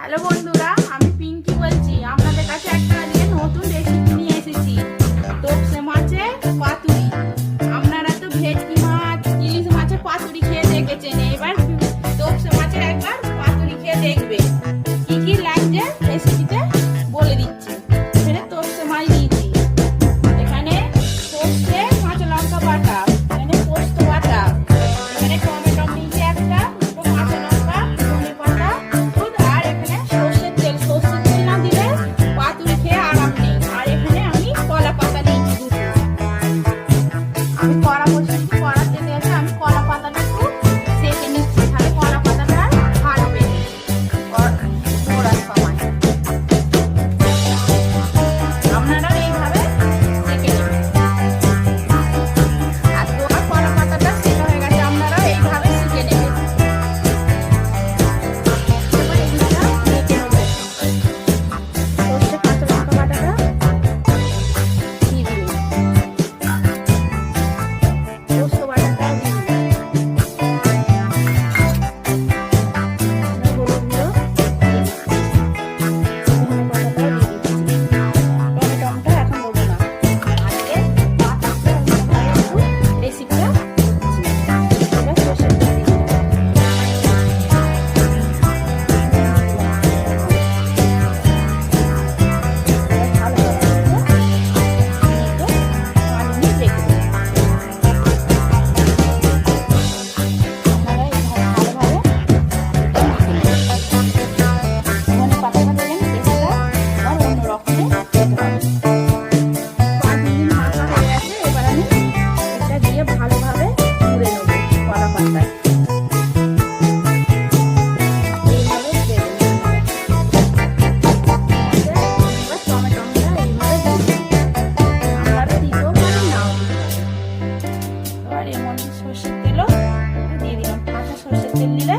Hello বন্ধুরা, আমি পিঙ্কি বলছি। আপনাদের কাছে একটা আজকে নতুন রেসিপি নিয়ে এসেছি। তোপসে মাছে পাতুরি। আপনারা তো ভেটকি মাছ, ইলিশ মাছের পাতুরি খেয়ে দেখেছেন। এবার তোপসে মাছের একবার পাতুরি খেয়ে দেখবে। কি কি লাগছে রেসিপিতে বলে দিচ্ছি। এখানে তোপসে মাছ নিয়েছি। এখানে তোপসে কাঁচা লঙ্কা বাটা। সর্ষের তেলও দিয়ে দিলাম। কাঁচা সর্ষের তেল দিলে